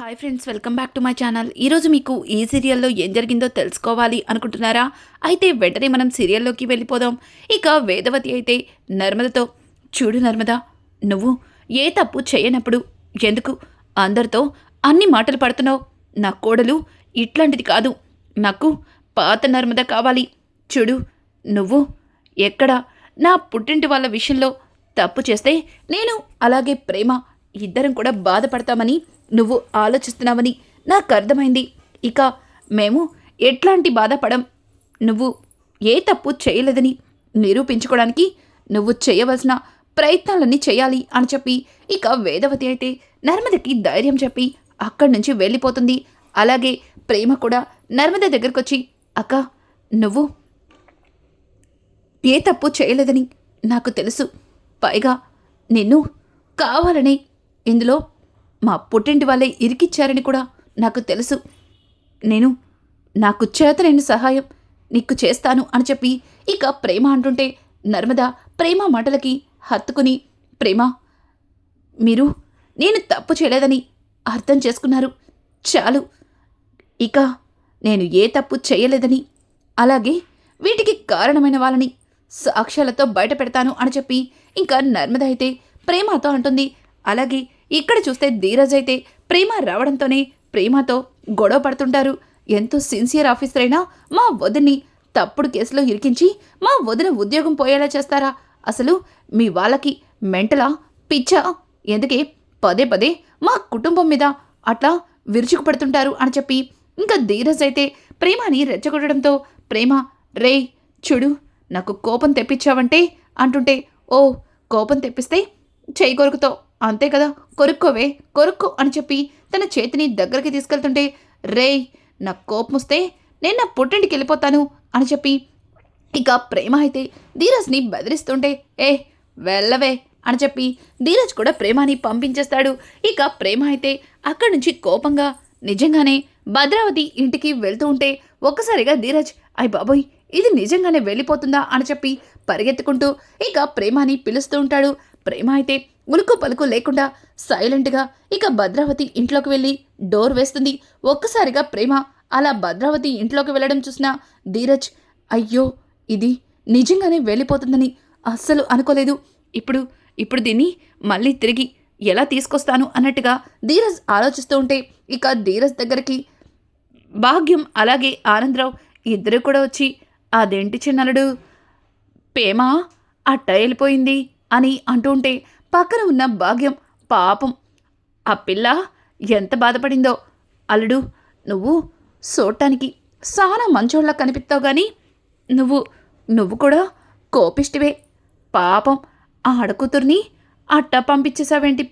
Hi friends welcome back to my channel ఈరోజు మీకు ఈ సీరియల్లో ఏం జరిగిందో తెలుసుకోవాలి అనుకుంటున్నారా? అయితే వెంటనే మనం సీరియల్లోకి వెళ్ళిపోదాం. ఇక వేదవతి అయితే నర్మదతో చూడు నర్మద నువ్వు ఏ తప్పు చేయనప్పుడు ఎందుకు అందరితో అన్ని మాటలు పడుతున్నావు? నా కోడలు ఇట్లాంటిది కాదు. నాకు పాత నర్మద కావాలి. చూడు నువ్వు ఎక్కడ నా పుట్టింటి వాళ్ళ విషయంలో తప్పు చేస్తే నేను అలాగే ప్రేమ ఇద్దరం కూడా బాధపడతామని నువ్వు ఆలోచిస్తున్నావని నాకు అర్థమైంది. ఇక మేము ఎట్లాంటి బాధపడం? నువ్వు ఏ తప్పు చేయలేదని నిరూపించుకోవడానికి నువ్వు చేయవలసిన ప్రయత్నాలన్నీ చేయాలి అని చెప్పి ఇక వేదవతి అయితే నర్మదకి ధైర్యం చెప్పి అక్కడి నుంచి వెళ్ళిపోతుంది. అలాగే ప్రేమ కూడా నర్మద దగ్గరకు వచ్చి అక్క నువ్వు ఏ తప్పు చేయలేదని నాకు తెలుసు. పైగా నిన్ను కావాలని ఇందులో మా పుట్టింటి వాళ్ళే ఇరికిచ్చారని కూడా నాకు తెలుసు. నేను నాకు చేతనైన సహాయం నీకు చేస్తాను అని చెప్పి ఇక ప్రేమ అంటుంటే నర్మద ప్రేమ మాటలకి హత్తుకుని ప్రేమ మీరు నేను తప్పు చేయలేదని అర్థం చేసుకున్నారు. చాలు. ఇక నేను ఏ తప్పు చేయలేదని అలాగే వీటికి కారణమైన వాళ్ళని సాక్ష్యాలతో బయట పెడతాను అని చెప్పి ఇంకా నర్మద అయితే ప్రేమతో అంటుంది. అలాగే ఇక్కడ చూస్తే ధీరజ్ అయితే ప్రేమ రావడంతోనే ప్రేమతో గొడవ పడుతుంటారు. ఎంతో సిన్సియర్ ఆఫీసర్ అయినా మా వదిని తప్పుడు కేసులో ఇరికించి మా వదిన ఉద్యోగం పోయేలా చేస్తారా? అసలు మీ వాళ్ళకి మెంటలా? పిచ్చా? ఎందుకే పదే పదే మా కుటుంబం మీద అట్లా విరుచుకుపడుతుంటారు అని చెప్పి ఇంకా ధీరజ్ అయితే ప్రేమని రెచ్చగొట్టడంతో ప్రేమ రే చూడు నాకు కోపం తెప్పించావంటే అంటుంటే ఓ కోపం తెప్పిస్తే చేయి అంతే కదా కొరుక్కోవే కొరుక్కు అని చెప్పి తన చేతిని దగ్గరికి తీసుకెళ్తుంటే రేయ్ నాకు కోపం వస్తే నేను నా పుట్టింటికి వెళ్ళిపోతాను అని చెప్పి ఇక ప్రేమ అయితే ధీరజ్ని బెదిరిస్తుంటే ఏ వెళ్ళవే అని చెప్పి ధీరజ్ కూడా ప్రేమని పంపించేస్తాడు. ఇక ప్రేమ అయితే అక్కడి నుంచి కోపంగా నిజంగానే భద్రావతి ఇంటికి వెళ్తూ ఉంటే ఒక్కసారిగా ధీరజ్ అయ్ బాబోయ్ ఇది నిజంగానే వెళ్ళిపోతుందా అని చెప్పి పరిగెత్తుకుంటూ ఇక ప్రేమని పిలుస్తూ ఉంటాడు. ప్రేమ అయితే ఉలుకు పలుకు లేకుండా సైలెంట్గా ఇక భద్రావతి ఇంట్లోకి వెళ్ళి డోర్ వేస్తుంది. ఒక్కసారిగా ప్రేమ అలా భద్రావతి ఇంట్లోకి వెళ్ళడం చూసిన ధీరజ్ అయ్యో ఇది నిజంగానే వెళ్ళిపోతుందని అస్సలు అనుకోలేదు. ఇప్పుడు ఇప్పుడు దీన్ని మళ్ళీ తిరిగి ఎలా తీసుకొస్తాను? అన్నట్టుగా ధీరజ్ ఆలోచిస్తూ ఉంటే ఇక ధీరజ్ దగ్గరికి భాగ్యం అలాగే ఆనందరావు ఇద్దరు కూడా వచ్చి అదేంటి చిన్నలుడు పేమ అట్ట వెళ్ళిపోయింది. అని అంటూ ఉంటే పక్కన ఉన్న భాగ్యం పాపం. ఆ పిల్ల ఎంత బాధపడిందో. అల్లుడు నువ్వు చూడటానికి చాలా మంచోళ్ళ కనిపిస్తావు కానీ నువ్వు నువ్వు కూడా కోపిష్టివే. పాపం ఆ ఆడకూతుర్ని అట్ట పంపించేసావేంటి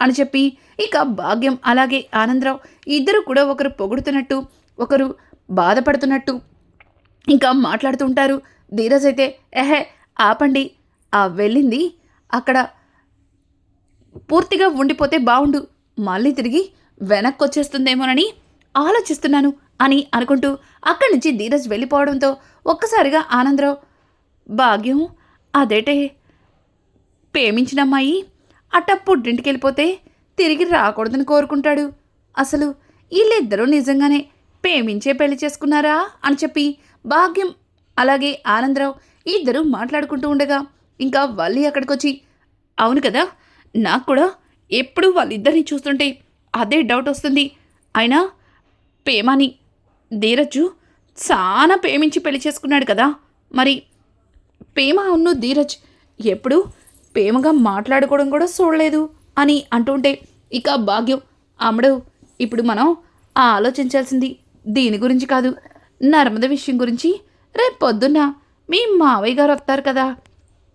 అని చెప్పి ఇక భాగ్యం అలాగే ఆనందరావు ఇద్దరు కూడా ఒకరు పొగుడుతున్నట్టు ఒకరు బాధపడుతున్నట్టు ఇంకా మాట్లాడుతుంటారు ధీరజ్ అయితే ఎహే ఆపండి. వెళ్ళింది. అక్కడ పూర్తిగా ఉండిపోతే బావుండు. మళ్ళీ తిరిగి వెనక్కి వచ్చేస్తుందేమోనని ఆలోచిస్తున్నాను అని అనుకుంటూ అక్కడి నుంచి ధీరజ్ వెళ్ళిపోవడంతో ఒక్కసారిగా ఆనందరావు భాగ్యం అదేటే ప్రేమించిన అమ్మాయి. అట్ట వెళ్ళిపోతే తిరిగి రాకూడదని కోరుకుంటాడు. అసలు వీళ్ళిద్దరూ నిజంగానే ప్రేమించే పెళ్ళి చేసుకున్నారా? అని చెప్పి భాగ్యం అలాగే ఆనందరావు ఇద్దరు మాట్లాడుకుంటూ ఉండగా ఇంకా వల్లి అక్కడికి వచ్చి అవును కదా నాకు కూడా ఎప్పుడు వాళ్ళిద్దరిని చూస్తుంటే అదే డౌట్ వస్తుంది. అయినా ప్రేమని ధీరజు చాలా ప్రేమించి పెళ్ళి చేసుకున్నాడు కదా. మరి ప్రేమ ఉన్ను ధీరజ్ ఎప్పుడు ప్రేమగా మాట్లాడుకోవడం కూడా చూడలేదు అని అంటుంటే ఇక భాగ్యం అమ్మడు ఇప్పుడు మనం ఆలోచించాల్సింది దీని గురించి కాదు. నర్మద విషయం గురించి రేపు పొద్దున్న మీ మావయ్య గారు వస్తారు కదా.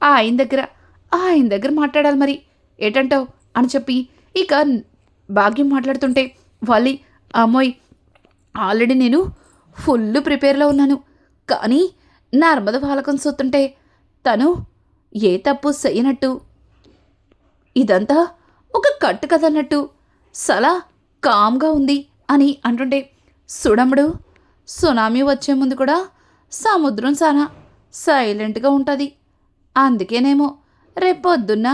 ఆయన దగ్గర ఆయన దగ్గర మాట్లాడాలి మరి. ఏటంటావు? అని చెప్పి ఇక భాగ్యం మాట్లాడుతుంటే వాళ్ళి అమ్మోయ్ ఆల్రెడీ నేను ఫుల్ ప్రిపేర్లో ఉన్నాను. కానీ నర్మద పాలకం చూస్తుంటే తను ఏ తప్పు చేయనట్టు ఇదంతా ఒక కట్టు కదన్నట్టు సలా కామ్గా ఉంది అని అంటుంటే సుడముడు సునామీ వచ్చే ముందు కూడా సముద్రం చాలా సైలెంట్గా ఉంటుంది. అందుకేనేమో రేపొద్దున్న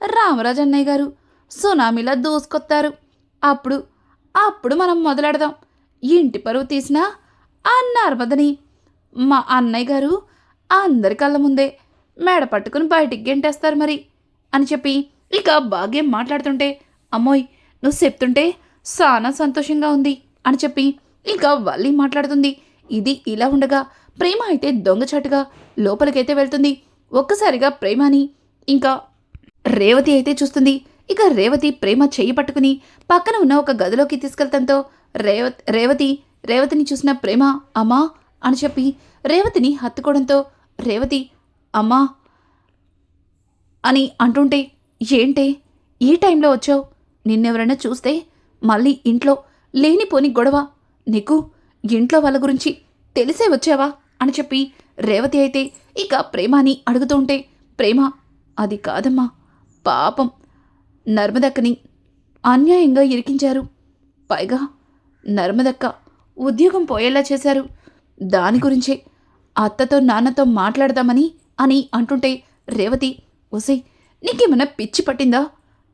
రామరాజు అన్నయ్య గారు సునామీలా దూసుకొత్తారు. అప్పుడు అప్పుడు మనం మొదలెడదాం. ఇంటి పరువు తీసినా ఆ నర్మదని మా అన్నయ్య గారు అందరి కళ్ళ ముందే మేడ పట్టుకుని బయటికి గెంటేస్తారు మరి అని చెప్పి ఇక బాగేం మాట్లాడుతుంటే అమ్మోయ్ నువ్వు చెప్తుంటే చాలా సంతోషంగా ఉంది అని చెప్పి ఇక వల్లి మాట్లాడుతుంది. ఇది ఇలా ఉండగా ప్రేమ అయితే దొంగచాటుగా లోపలికైతే వెళ్తుంది. ఒక్కసారిగా ప్రేమని ఇంకా రేవతి అయితే చూస్తుంది. ఇక రేవతి ప్రేమ చెయ్యి పట్టుకుని పక్కన ఉన్న ఒక గదిలోకి తీసుకెళ్తంతో రేవత్ రేవతి రేవతిని చూసిన ప్రేమ అమ్మా అని చెప్పి రేవతిని హత్తుకోవడంతో రేవతి అమ్మా అని అంటుంటే ఏంటే? ఈ టైంలో వచ్చావు? నిన్నెవరైనా చూస్తే మళ్ళీ ఇంట్లో లేనిపోని గొడవ. నీకు ఇంట్లో వాళ్ళ గురించి తెలిసే వచ్చావా? అని చెప్పి రేవతి అయితే ఇక ప్రేమని అడుగుతుంటే ప్రేమ అది కాదమ్మా పాపం. నర్మదక్కని అన్యాయంగా ఇరికించారు. పైగా నర్మదక్క ఉద్యోగం పోయేలా చేశారు. దాని గురించే అత్తతో నాన్నతో మాట్లాడదామని అని అంటుంటే రేవతి ఒసై నీకేమన్నా పిచ్చి పట్టిందా?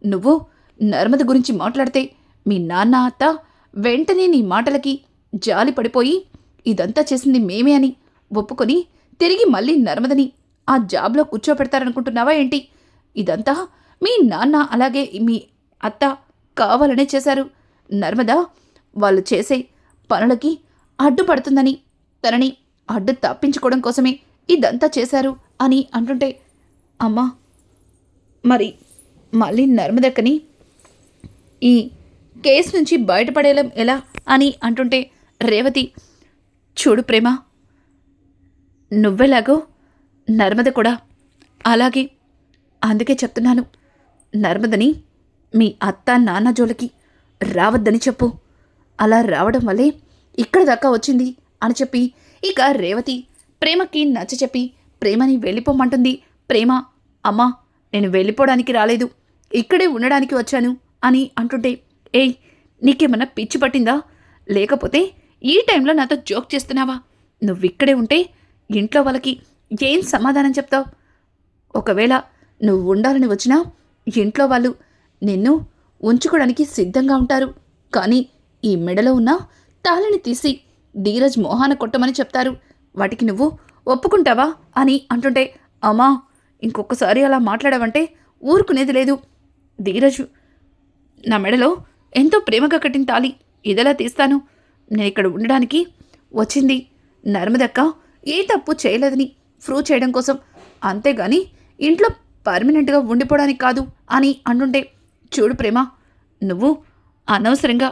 నువ్వు నర్మద గురించి మాట్లాడితే మీ నాన్న అత్త వెంటనే నీ మాటలకి జాలి పడిపోయి ఇదంతా చేసింది మేమే అని ఒప్పుకొని తిరిగి మళ్ళీ నర్మదని ఆ జాబ్లో కూర్చోపెడతారనుకుంటున్నావా ఏంటి? ఇదంతా మీ నాన్న అలాగే మీ అత్త కావాలనే చేశారు. నర్మదా వాళ్ళు చేసే పనులకి అడ్డుపడుతుందని తనని అడ్డు తప్పించుకోవడం కోసమే ఇదంతా చేశారు అని అంటుంటే అమ్మా మరి మళ్ళీ నర్మదక్కని ఈ కేసు నుంచి బయటపడేయడం ఎలా అని అంటుంటే రేవతి చూడు ప్రేమ నువ్వెలాగో నర్మద కూడా అలాగే. అందుకే చెప్తున్నాను నర్మదని మీ అత్త నాన్న జోలికి రావద్దని చెప్పు. అలా రావడం వల్లే ఇక్కడ దాకా వచ్చింది అని చెప్పి ఇక రేవతి ప్రేమకి నచ్చ చెప్పి ప్రేమని వెళ్ళిపోమంటుంది. ప్రేమ అమ్మా నేను వెళ్ళిపోవడానికి రాలేదు ఇక్కడే ఉండడానికి వచ్చాను అని అంటుంటే ఏయ్ నీకేమన్నా పిచ్చి పట్టిందా? లేకపోతే ఈ టైంలో నాతో జోక్ చేస్తున్నావా? నువ్విక్కడే ఉంటే ఇంట్లో వాళ్ళకి ఏం సమాధానం చెప్తావు? ఒకవేళ నువ్వు ఉండాలని వచ్చినా ఇంట్లో వాళ్ళు నిన్ను ఉంచుకోవడానికి సిద్ధంగా ఉంటారు. కానీ ఈ మెడలో ఉన్న తాళిని తీసి ధీరజ్ మోహాన కొట్టమని చెప్తారు. వాటికి నువ్వు ఒప్పుకుంటావా అని అంటుంటే అమ్మా ఇంకొకసారి అలా మాట్లాడావంటే ఊరుకునేది లేదు. ధీరజ్ నా మెడలో ఎంతో ప్రేమగా కట్టిన తాళి ఇదెలా తీస్తాను? నేను ఇక్కడ ఉండడానికి వచ్చింది నర్మదక్క ఏ తప్పు చేయలేదని ప్రూవ్ చేయడం కోసం. అంతేగాని ఇంట్లో పర్మనెంట్గా ఉండిపోవడానికి కాదు అని అంటుంటే చూడు ప్రేమ నువ్వు అనవసరంగా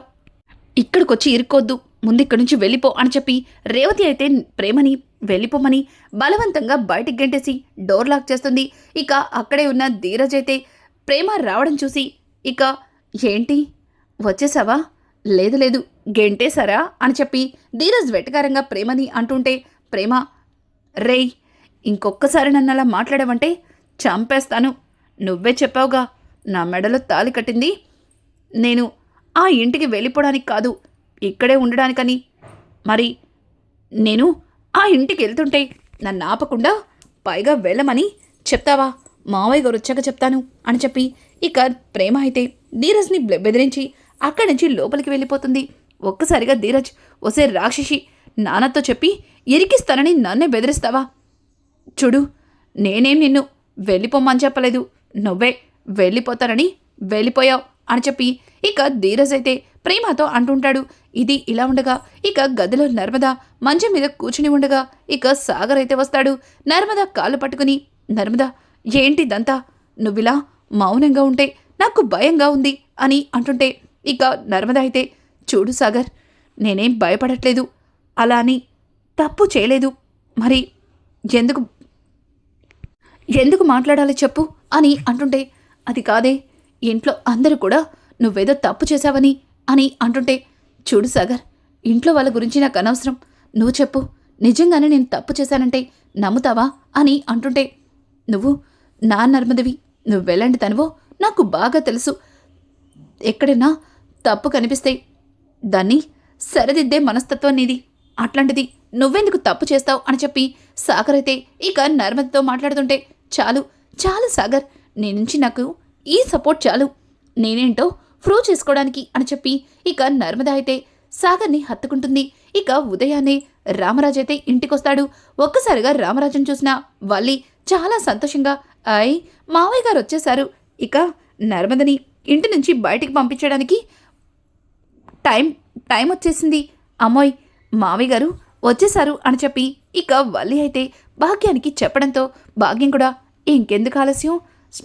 ఇక్కడికొచ్చి ఇరుక్కోద్దు ముందు ఇక్కడి నుంచి వెళ్ళిపో అని చెప్పి రేవతి అయితే ప్రేమని వెళ్ళిపోమని బలవంతంగా బయటికి గెంటేసి డోర్ లాక్ చేస్తుంది. ఇక అక్కడే ఉన్న ధీరజ్ అయితే ప్రేమ రావడం చూసి ఇక ఏంటి? వచ్చేసావా? లేదు లేదు గెంటేశారా? అని చెప్పి ధీరజ్ వెటకారంగా ప్రేమని అంటుంటే ప్రేమ రేయ్ ఇంకొక్కసారి నన్ను అలా మాట్లాడవంటే చంపేస్తాను. నువ్వే చెప్పావుగా నా మెడలో తాలి కట్టింది. నేను ఆ ఇంటికి వెళ్ళిపోవడానికి కాదు ఇక్కడే ఉండడానికని. మరి నేను ఆ ఇంటికి వెళ్తుంటే నన్ను ఆపకుండా పైగా వెళ్ళమని చెప్తావా? మావయ్య గారు వచ్చాక చెప్తాను అని చెప్పి ఇక ప్రేమ అయితే ధీరజ్ని బె- బెదిరించి అక్కడి నుంచి లోపలికి వెళ్ళిపోతుంది. ఒక్కసారిగా ధీరజ్ ఒసే రాక్షసి నాన్నతో చెప్పి ఇరికిస్తానని నన్నే బెదిరిస్తావా? చూడు నేనేం నిన్ను వెళ్ళిపోమ్మని చెప్పలేదు. నువ్వే వెళ్ళిపోతానని వెళ్ళిపోయావు అని చెప్పి ఇక ధీరజ్ అయితే ప్రేమతో అంటుంటాడు. ఇది ఇలా ఉండగా ఇక గదిలో నర్మద మంచం మీద కూర్చుని ఉండగా ఇక సాగర్ అయితే వస్తాడు. నర్మద కాళ్ళు పట్టుకుని నర్మద ఏంటిదంతా? నువ్విలా మౌనంగా ఉంటే నాకు భయంగా ఉంది అని అంటుంటే ఇక నర్మద అయితే చూడు సాగర్ నేనేం భయపడట్లేదు. అలా అని తప్పు చేయలేదు. మరి ఎందుకు ఎందుకు మాట్లాడాలి చెప్పు అని అంటుంటే అది కాదే ఇంట్లో అందరూ కూడా నువ్వేదో తప్పు చేశావని అని అంటుంటే చూడు సాగర్ ఇంట్లో వాళ్ళ గురించి నాకు అనవసరం. నువ్వు చెప్పు నిజంగానే నేను తప్పు చేశానంటే నమ్ముతావా అని అంటుంటే నువ్వు నా నర్మదవి నువ్వు వెళ్ళండి తనువో నాకు బాగా తెలుసు. ఎక్కడైనా తప్పు కనిపిస్తే దాన్ని సరిదిద్దే మనస్తత్వం నీది. అట్లాంటిది నువ్వెందుకు తప్పు చేస్తావు అని చెప్పి సాగర్ అయితే ఇక నర్మదతో మాట్లాడుతుంటే చాలు చాలు సాగర్ నీ నుంచి నాకు ఈ సపోర్ట్ చాలు. నేనేంటో ప్రూవ్ చేసుకోవడానికి అని చెప్పి ఇక నర్మద అయితే సాగర్ని హత్తుకుంటుంది. ఇక ఉదయాన్నే రామరాజు అయితే ఇంటికొస్తాడు. ఒక్కసారిగా రామరాజును చూసిన వల్లి చాలా సంతోషంగా అయ్ మావయ్య గారు వచ్చేశారు ఇక నర్మదని ఇంటి నుంచి బయటికి పంపించడానికి టైం టైం వచ్చేసింది. అమ్మోయ్ మావయ్య గారు వచ్చేశారు అని చెప్పి ఇక వల్లి అయితే భాగ్యానికి చెప్పడంతో భాగ్యం కూడా ఇంకెందుకు ఆలస్యం?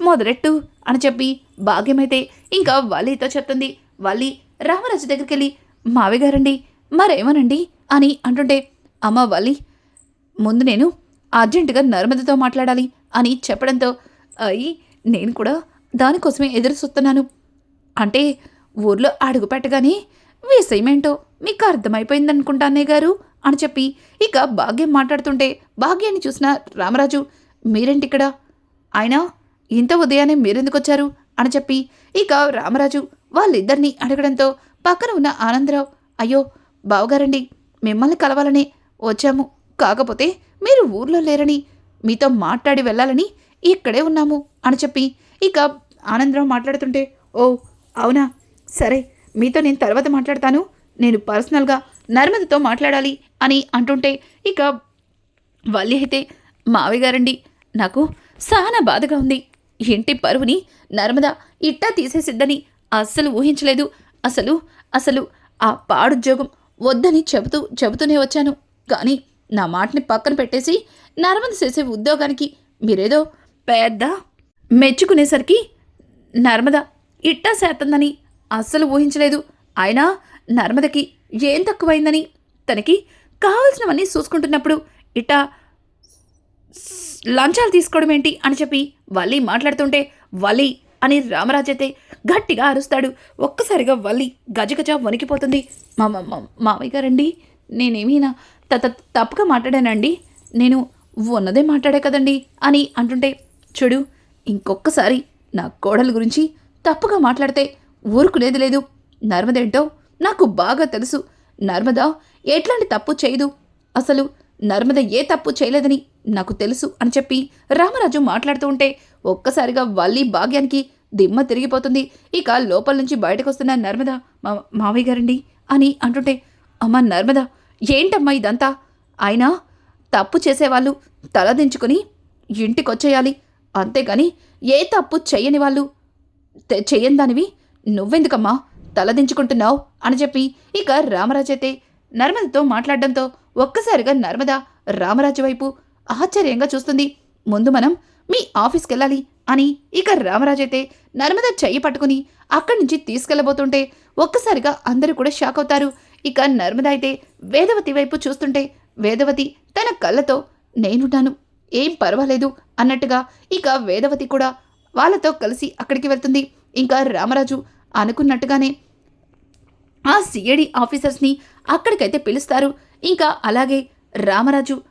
మొదలెట్టు అని చెప్పి భాగ్యమైతే ఇంకా వల్లితో చెప్తుంది. వల్లి రామరాజు దగ్గరికి వెళ్ళి మావయ్య గారండి మరేమోనండి? అని అంటుంటే అమ్మ వల్లి ముందు నేను అర్జెంటుగా నర్మదతో మాట్లాడాలి అని చెప్పడంతో అయ్యి నేను కూడా దానికోసమే ఎదురు చూస్తున్నాను. అంటే ఊర్లో అడుగు పెట్టగానే విషయమేంటో మీకు అర్థమైపోయిందనుకుంటా గారు అని చెప్పి ఇక భాగ్యం మాట్లాడుతుంటే భాగ్యాన్ని చూసిన రామరాజు మీరేంటిక్కడ? ఆయన ఇంత ఉదయాన్నే మీరెందుకు వచ్చారు అని చెప్పి ఇక రామరాజు వాళ్ళిద్దరినీ అడగడంతో పక్కన ఉన్న ఆనందరావు అయ్యో బావగారండి మిమ్మల్ని కలవాలని వచ్చాము. కాకపోతే మీరు ఊర్లో లేరని మీతో మాట్లాడి వెళ్ళాలని ఇక్కడే ఉన్నాము. అని చెప్పి ఇక ఆనందరావు మాట్లాడుతుంటే ఓ అవునా? సరే మీతో నేను తర్వాత మాట్లాడతాను. నేను పర్సనల్గా నర్మదతో మాట్లాడాలి అని అంటుంటే ఇక వల్లి అయితే మావయ్య గారండి నాకు చాలా బాధగా ఉంది. ఇంటి పరువుని నర్మద ఇట్టా తీసేసిద్దని అస్సలు ఊహించలేదు. అసలు అసలు ఆ పాడుద్యోగం వద్దని చెబుతూ చెబుతూనే వచ్చాను. కానీ నా మాటని పక్కన పెట్టేసి నర్మద చేసే ఉద్యోగానికి మీరేదో పెద్ద మెచ్చుకునేసరికి నర్మద ఇట్టా చేస్తుందని అస్సలు ఊహించలేదు. అయినా నర్మదకి ఏం తక్కువైందని తనకి కావలసినవన్నీ చూసుకుంటున్నప్పుడు ఇట్టా లంచాలు తీసుకోవడం ఏంటి అని చెప్పి వల్లి మాట్లాడుతుంటే వల్లి అని రామరాజైతే గట్టిగా అరుస్తాడు. ఒక్కసారిగా వల్లి గజగజ వణికిపోతుంది. మా మా- గారండి నేనేమీనా త తప్పుగా మాట్లాడానండి నేను ఉన్నదే మాట్లాడే కదండి అని అంటుంటే చూడు ఇంకొకసారి నా కోడల గురించి తప్పుగా మాట్లాడితే ఊరుకునేది లేదు. నర్మదేంటో? నాకు బాగా తెలుసు. నర్మద ఎట్లాంటి తప్పు చేయదు. అసలు నర్మద ఏ తప్పు చేయలేదని నాకు తెలుసు అని చెప్పి రామరాజు మాట్లాడుతూ ఉంటే ఒక్కసారిగా వల్లి భాగ్యానికి దిమ్మ తిరిగిపోతుంది. ఇక లోపల నుంచి బయటకు వస్తున్న నర్మద మా మావయ్య గారండి అని అంటుంటే అమ్మ నర్మద ఏంటమ్మా ఇదంతా? అయినా తప్పు చేసేవాళ్ళు తలదించుకుని ఇంటికొచ్చేయాలి. అంతేగాని ఏ తప్పు చెయ్యని వాళ్ళు చేయని చెయ్యని దానివి నువ్వెందుకమ్మా తలదించుకుంటున్నావు అని చెప్పి ఇక రామరాజు అయితే నర్మదతో మాట్లాడడంతో ఒక్కసారిగా నర్మద రామరాజు వైపు ఆశ్చర్యంగా చూస్తుంది. ముందు మనం మీ ఆఫీస్కి వెళ్ళాలి అని ఇక రామరాజు అయితే నర్మద చెయ్యి పట్టుకుని అక్కడి నుంచి తీసుకెళ్ళబోతుంటే ఒక్కసారిగా అందరూ కూడా షాక్ అవుతారు. ఇక నర్మద అయితే వేదవతి వైపు చూస్తుంటే వేదవతి తన కళ్ళతో నేనున్నాను ఏం పర్వాలేదు అన్నట్టుగా ఇక వేదవతి కూడా వాళ్ళతో కలిసి అక్కడికి వెళ్తుంది. ఇంకా రామరాజు అనుకున్నట్టుగానే ఆ సిఐడి ఆఫీసర్స్ని అక్కడికైతే పిలుస్తారు. ఇంకా అలాగే రామరాజు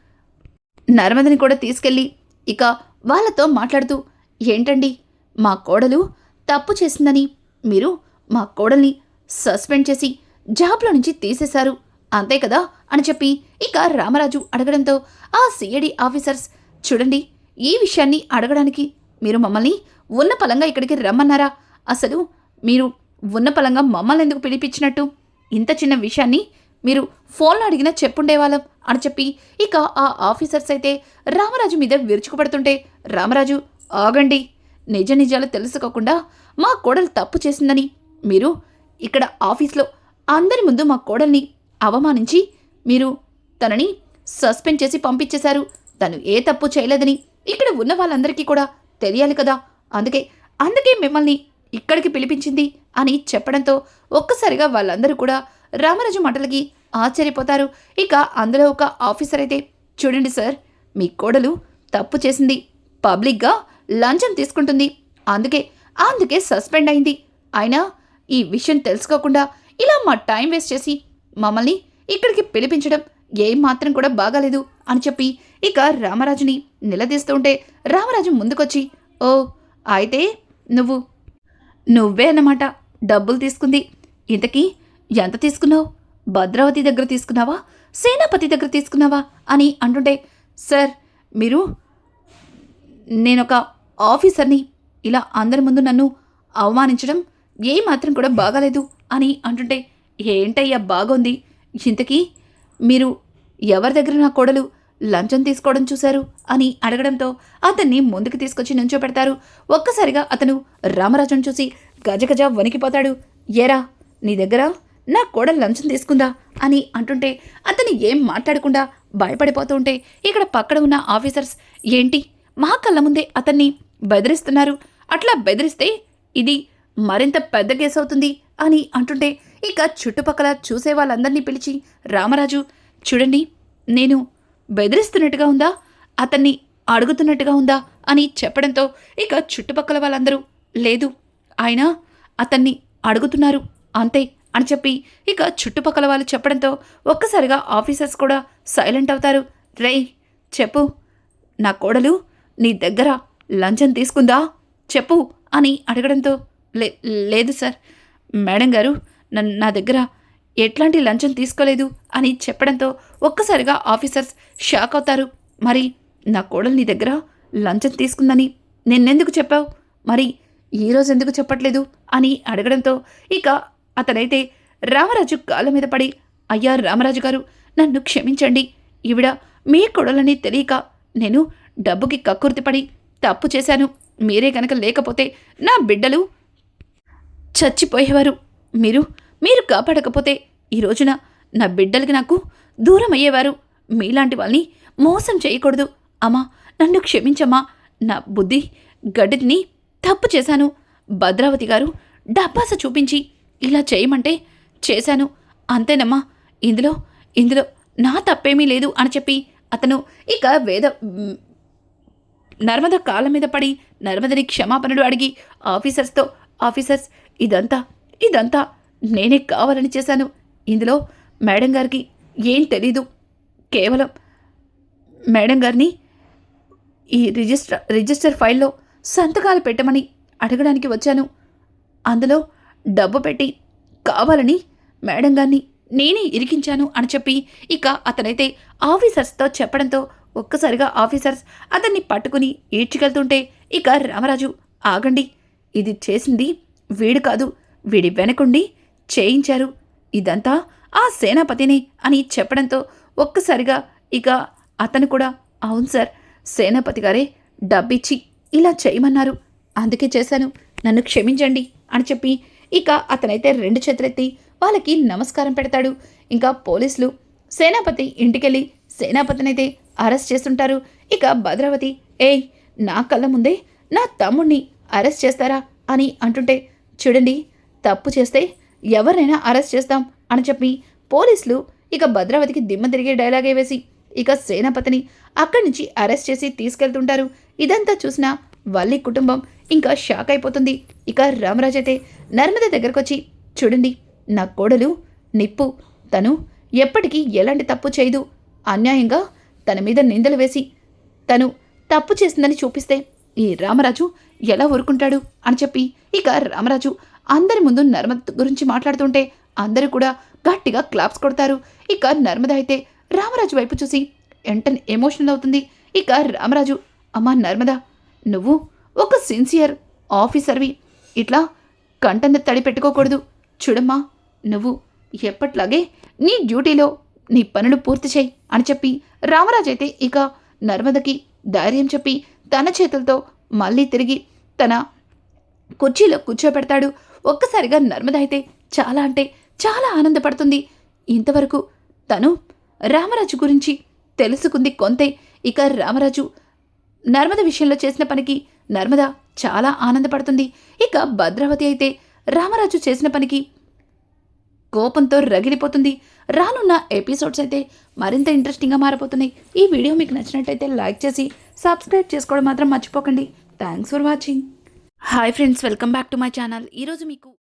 నర్మదని కూడా తీసుకెళ్ళి ఇక వాళ్ళతో మాట్లాడుతూ ఏంటండి మా కోడలు తప్పు చేసిందని మీరు మా కోడల్ని సస్పెండ్ చేసి జాబ్లో నుంచి తీసేశారు. అంతే కదా? అని చెప్పి ఇక రామరాజు అడగడంతో ఆ సిఐడి ఆఫీసర్స్ చూడండి ఈ విషయాన్ని అడగడానికి మీరు మమ్మల్ని ఉన్న పలంగా ఇక్కడికి రమ్మన్నారా? అసలు మీరు ఉన్న పలంగా మమ్మల్ని ఎందుకు పిలిపించినట్టు? ఇంత చిన్న విషయాన్ని మీరు ఫోన్లో అడిగినా చెప్పుండేవాళ్ళం అని చెప్పి ఇక ఆ ఆఫీసర్స్ అయితే రామరాజు మీద విరుచుకుపడుతుంటే రామరాజు ఆగండి. నిజ నిజాలు తెలుసుకోకుండా మా కోడలు తప్పు చేసిందని మీరు ఇక్కడ ఆఫీస్లో అందరి ముందు మా కోడల్ని అవమానించి మీరు తనని సస్పెండ్ చేసి పంపించేశారు. తను ఏ తప్పు చేయలేదని ఇక్కడ ఉన్న వాళ్ళందరికీ కూడా తెలియాలి కదా. అందుకే అందుకే మిమ్మల్ని ఇక్కడికి పిలిపించింది అని చెప్పడంతో ఒక్కసారిగా వాళ్ళందరూ కూడా రామరాజు మాటలకి ఆశ్చర్యపోతారు. ఇక అందులో ఒక ఆఫీసర్ అయితే చూడండి సార్ మీ కోడలు తప్పు చేసింది. పబ్లిక్గా లంచం తీసుకుంటుంది. అందుకే అందుకే సస్పెండ్ అయింది. అయినా ఈ విషయం తెలుసుకోకుండా ఇలా మా టైం వేస్ట్ చేసి మమ్మల్ని ఇక్కడికి పిలిపించడం ఏం మాత్రం కూడా బాగాలేదు అని చెప్పి ఇక రామరాజుని నిలదీస్తూ ఉంటే రామరాజు ముందుకొచ్చి ఓ అయితే నువ్వు నువ్వే అన్నమాట డబ్బులు తీసుకుంది. ఇంతకీ ఎంత తీసుకున్నావు? భద్రావతి దగ్గర తీసుకున్నావా? సేనాపతి దగ్గర తీసుకున్నావా? అని అంటుంటే సార్ మీరు నేనొక ఆఫీసర్ని. ఇలా అందరి ముందు నన్ను అవమానించడం ఏ మాత్రం కూడా బాగాలేదు అని అంటుంటే ఏంటయ్యా బాగుంది. ఇంతకీ మీరు ఎవరి దగ్గర నా కోడలు? లంచం తీసుకోవడం చూశారు అని అడగడంతో అతన్ని ముందుకు తీసుకొచ్చి నుంచోపెడతారు ఒక్కసారిగా అతను రామరాజును చూసి గజగజ వణికిపోతాడు. ఏరా నీ దగ్గర నా కోడలు లంచం తీసుకుందా? అని అంటుంటే అతను ఏం మాట్లాడకుండా భయపడిపోతూ ఉంటే ఇక్కడ పక్కన ఉన్న ఆఫీసర్స్ ఏంటి? మా కళ్ళ ముందే అతన్ని బెదిరిస్తున్నారు. అట్లా బెదిరిస్తే ఇది మరింత పెద్ద కేసు అవుతుంది అని అంటుంటే ఇక చుట్టుపక్కల చూసే వాళ్ళందరినీ పిలిచి రామరాజు చూడండి నేను బెదిరిస్తున్నట్టుగా ఉందా? అతన్ని అడుగుతున్నట్టుగా ఉందా? అని చెప్పడంతో ఇక చుట్టుపక్కల వాళ్ళందరూ లేదు ఆయన అతన్ని అడుగుతున్నారు అంతే అని చెప్పి ఇక చుట్టుపక్కల వాళ్ళు చెప్పడంతో ఒక్కసారిగా ఆఫీసర్స్ కూడా సైలెంట్ అవుతారు. రేయ్ చెప్పు నా కోడలు నీ దగ్గర లంచం తీసుకుందా? చెప్పు అని అడగడంతో లే లేదు సార్. మేడం గారు నన్ నా దగ్గర ఎట్లాంటి లంచం తీసుకోలేదు అని చెప్పడంతో ఒక్కసారిగా ఆఫీసర్స్ షాక్ అవుతారు. మరి నా కోడలు నీ దగ్గర లంచం తీసుకుందని నిన్నెందుకు చెప్పావు? మరి ఈరోజు ఎందుకు చెప్పట్లేదు? అని అడగడంతో ఇక అతనైతే రామరాజు కాళ్ళ మీద పడి అయ్యా రామరాజు గారు నన్ను క్షమించండి. ఈవిడ మీ కొడలని తెలియక నేను డబ్బుకి కక్కుర్తిపడి తప్పు చేశాను. మీరే కనుక లేకపోతే నా బిడ్డలు చచ్చిపోయేవారు. మీరు మీరు కాపాడకపోతే ఈ రోజున నా బిడ్డలకి నాకు దూరం అయ్యేవారు మీలాంటి వాళ్ళని మోసం చేయకూడదు. అమ్మా నన్ను క్షమించమ్మా. నా బుద్ధి గడ్డిని తప్పు చేశాను. భద్రావతి గారు డబ్బాస చూపించి ఇలా చేయమంటే చేశాను. అంతేనమ్మా ఇందులో ఇందులో నా తప్పేమీ లేదు అని చెప్పి అతను ఇక వేద నర్మద కాళ్ళ మీద పడి నర్మదని క్షమాపణలు అడిగి ఆఫీసర్స్తో ఆఫీసర్స్ ఇదంతా ఇదంతా నేనే కావాలని చేశాను. ఇందులో మేడం గారికి ఏం తెలీదు. కేవలం మేడం గారిని ఈ రిజిస్టర్ రిజిస్టర్ ఫైల్లో సంతకాలు పెట్టమని అడగడానికి వచ్చాను. అందులో డబ్బు పెట్టి కావాలని మేడం గారిని నేనే ఇరికించాను అని చెప్పి ఇక అతనైతే ఆఫీసర్స్తో చెప్పడంతో ఒక్కసారిగా ఆఫీసర్స్ అతన్ని పట్టుకుని ఈడ్చుకెళ్తుంటే ఇక రామరాజు ఆగండి ఇది చేసింది వీడు కాదు వీడి వెనకుండి చేయించారు. ఇదంతా ఆ సేనాపతిని అని చెప్పడంతో ఒక్కసారిగా ఇక అతను కూడా అవును సార్ సేనాపతి గారే డబ్బిచ్చి ఇలా చేయమన్నారు. అందుకే చేశాను. నన్ను క్షమించండి అని చెప్పి ఇక అతనైతే రెండు చేతులెత్తి వాళ్ళకి నమస్కారం పెడతాడు. ఇంకా పోలీసులు సేనాపతి ఇంటికెళ్ళి సేనాపతినైతే అరెస్ట్ చేస్తుంటారు. ఇక భద్రావతి ఏయ్ నా కళ్ళ ముందే నా తమ్ముణ్ణి అరెస్ట్ చేస్తారా? అని అంటుంటే చూడండి తప్పు చేస్తే ఎవరినైనా అరెస్ట్ చేస్తాం అని చెప్పి పోలీసులు ఇక భద్రావతికి దిమ్మ తిరిగే డైలాగే వేసి ఇక సేనాపతిని అక్కడి నుంచి అరెస్ట్ చేసి తీసుకెళ్తుంటారు. ఇదంతా చూసిన వల్లి కుటుంబం ఇంకా షాక్ అయిపోతుంది. ఇక రామరాజ్ అయితే నర్మద దగ్గరకు వచ్చి చూడండి నా కోడలు నిప్పు తను ఎప్పటికీ ఎలాంటి తప్పు చేయదు. అన్యాయంగా తన మీద నిందలు వేసి తను తప్పు చేసిందని చూపిస్తే ఈ రామరాజు ఎలా ఊరుకుంటాడు? అని చెప్పి ఇక రామరాజు అందరి ముందు నర్మద గురించి మాట్లాడుతుంటే అందరూ కూడా గట్టిగా క్లాప్స్ కొడతారు. ఇక నర్మద అయితే రామరాజు వైపు చూసి వెంటనే ఎమోషనల్ అవుతుంది. ఇక రామరాజు అమ్మా నర్మద నువ్వు ఒక సిన్సియర్ ఆఫీసర్వి. ఇట్లా కంటన్న తడి పెట్టుకోకూడదు. చూడమ్మా నువ్వు ఎప్పట్లాగే నీ డ్యూటీలో నీ పనులు పూర్తి చేయి అని చెప్పి రామరాజు అయితే ఇక నర్మదకి ధైర్యం చెప్పి తన చేతులతో మళ్ళీ తిరిగి తన కుర్చీలో కూర్చోబెడతాడు. ఒక్కసారిగా నర్మద అయితే చాలా అంటే చాలా ఆనందపడుతుంది. ఇంతవరకు తను రామరాజు గురించి తెలుసుకుంది కొంతే. ఇక రామరాజు నర్మద విషయంలో చేసిన పనికి నర్మద చాలా ఆనందపడుతుంది. ఇక భద్రావతి అయితే రామరాజు చేసిన పనికి కోపంతో రగిలిపోతుంది. రానున్న ఎపిసోడ్స్ అయితే మరింత ఇంట్రెస్టింగ్గా మారిపోతున్నాయి ఈ వీడియో మీకు నచ్చినట్టయితే లైక్ చేసి సబ్స్క్రైబ్ చేసుకోవడం మాత్రం మర్చిపోకండి. Thanks for watching. Hi friends welcome back to my channel ఈరోజు మీకు